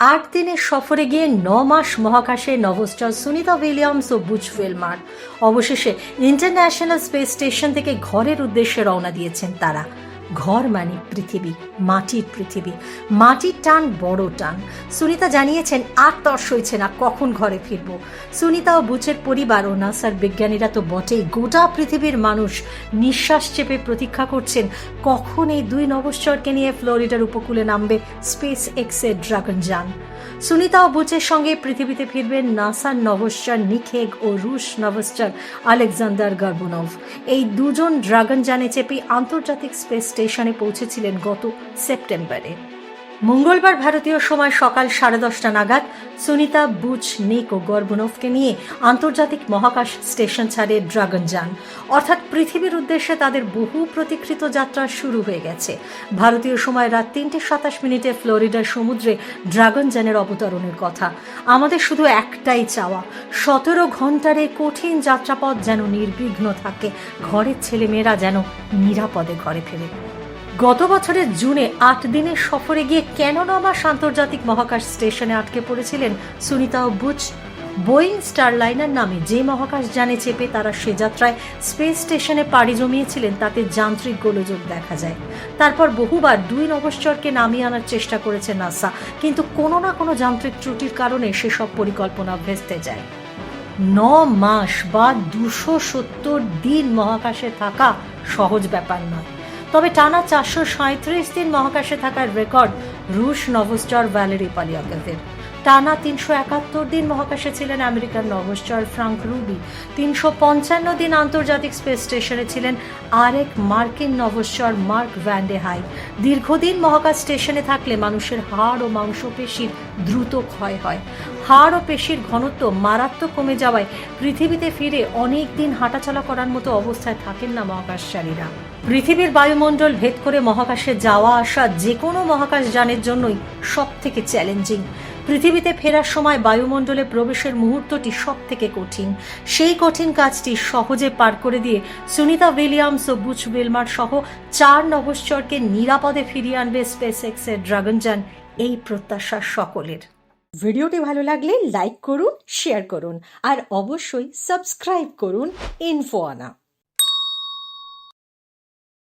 আট দিনের সফরে গিয়ে ন মাস মহাকাশে নভোস্টার সুনিতা উইলিয়ামস ও বুচ ফেলমার অবশেষে ইন্টারন্যাশনাল স্পেস স্টেশন থেকে ঘরের উদ্দেশ্যে রওনা দিয়েছেন তারা। ঘর মানে পৃথিবী, মাটির পৃথিবী। মাটির টান বড় টান। সুনিতা জানিয়েছেন, আর তর সইছে না, কখন ঘরে ফিরব? সুনিতা ও বুচের পরিবার ও নাসার বিজ্ঞানীরা তো বটেই, গোটা পৃথিবীর মানুষ নিঃশ্বাস চেপে প্রতীক্ষা করছেন, কখন এই দুই নভশ্চরকে নিয়ে ফ্লোরিডার উপকূলে নামবে স্পেস এক্সের ড্রাগন যান সুনিতা ও বুচের সঙ্গে পৃথিবীতে ফিরবেন নাসার নভশ্চর নিখেগ ও রুশ নভশ্চর আলেকজান্ডার গার্বনভ। এই দুজন ড্রাগন যানে চেপে আন্তর্জাতিক স্পেস স্টেশনে পৌঁছেছিলেন গত সেপ্টেম্বরে। মঙ্গলবার ভারতীয় সময় সকাল সাড়ে দশটা নাগাদ সুনিতা বুচ নিক ও গর্বনভকে নিয়ে আন্তর্জাতিক মহাকাশ স্টেশন ছাড়ে ড্রাগন যান। অর্থাৎ পৃথিবীর উদ্দেশ্যে তাদের বহু প্রতীক্ষিত যাত্রা শুরু হয়ে গেছে। ভারতীয় সময় রাত তিনটে সাতাশ মিনিটে ফ্লোরিডার সমুদ্রে ড্রাগন যানের অবতরণের কথা। আমাদের শুধু একটাই চাওয়া, সতেরো ঘণ্টার এই কঠিন যাত্রাপথ যেন নির্বিঘ্ন থাকে, ঘরের ছেলেমেয়েরা যেন নিরাপদে ঘরে ফেরে। গত বছরের জুনে আট দিনের সফরে গিয়ে কেন নমাস আন্তর্জাতিক মহাকাশ স্টেশনে আটকে পড়েছিলেন সুনিতা ও বুচ বোয়িং স্টারলাইনার নামে যে মহাকাশ যানে চেপে তারা সে যাত্রায় স্পেস স্টেশনে পাড়ি জমিয়েছিলেন, তাতে যান্ত্রিক গোলযোগ দেখা যায়। তারপর বহুবার দুই নভশ্চরকে নামিয়ে আনার চেষ্টা করেছে নাসা, কিন্তু কোনো না কোনো যান্ত্রিক ত্রুটির কারণে সেসব পরিকল্পনা ভেস্তে যায়। ন মাস বা দুশো সত্তর দিন মহাকাশে থাকা সহজ ব্যাপার নয়। তবে টানা চারশো সাঁত্রিশ দিন মহাকাশে থাকার রেকর্ড রুশ নভোস্টার ভ্যালেরি পালিয়াকেভের টানা তিনশো একাত্তর দিন মহাকাশে ছিলেন আমেরিকার নভশ্চর ফ্রাঙ্ক রুবি। তিনশো পঞ্চান্ন দিন আন্তর্জাতিক স্পেস স্টেশনে ছিলেন আরেক মার্কিন নভশ্চর মার্ক ভ্যান্ডে হাই দীর্ঘদিন মহাকাশ স্টেশনে থাকলে মানুষের হাড় ও মাংসপেশির দ্রুত ক্ষয় হয়। হাড় ও পেশির ঘনত্ব মারাত্মক কমে যাওয়ায় পৃথিবীতে ফিরে অনেক দিন হাঁটাচলা করার মতো অবস্থায় থাকেন না মহাকাশচারীরা। পৃথিবীর বায়ুমণ্ডল ভেদ করে মহাকাশে যাওয়া আসা যে কোনো মহাকাশ যানের জন্যই সব থেকে চ্যালেঞ্জিং। পৃথিবীতে ফেরার সময় বায়ুমণ্ডলে প্রবেশের মুহূর্তটি সব থেকে কঠিন। সেই কঠিন কাজটি সহজে পার করে দিয়ে সুনিতা উইলিয়ামস ও বুচ উইলমার সহ চার নভশ্চরকে নিরাপদে ফিরিয়ে আনবে স্পেস এক্সের ড্রাগনযান, এই প্রত্যাশা সকলের। ভিডিওটি ভালো লাগলে লাইক করুন, শেয়ার করুন, আর অবশ্যই সাবস্ক্রাইব করুন ইনফো আনা।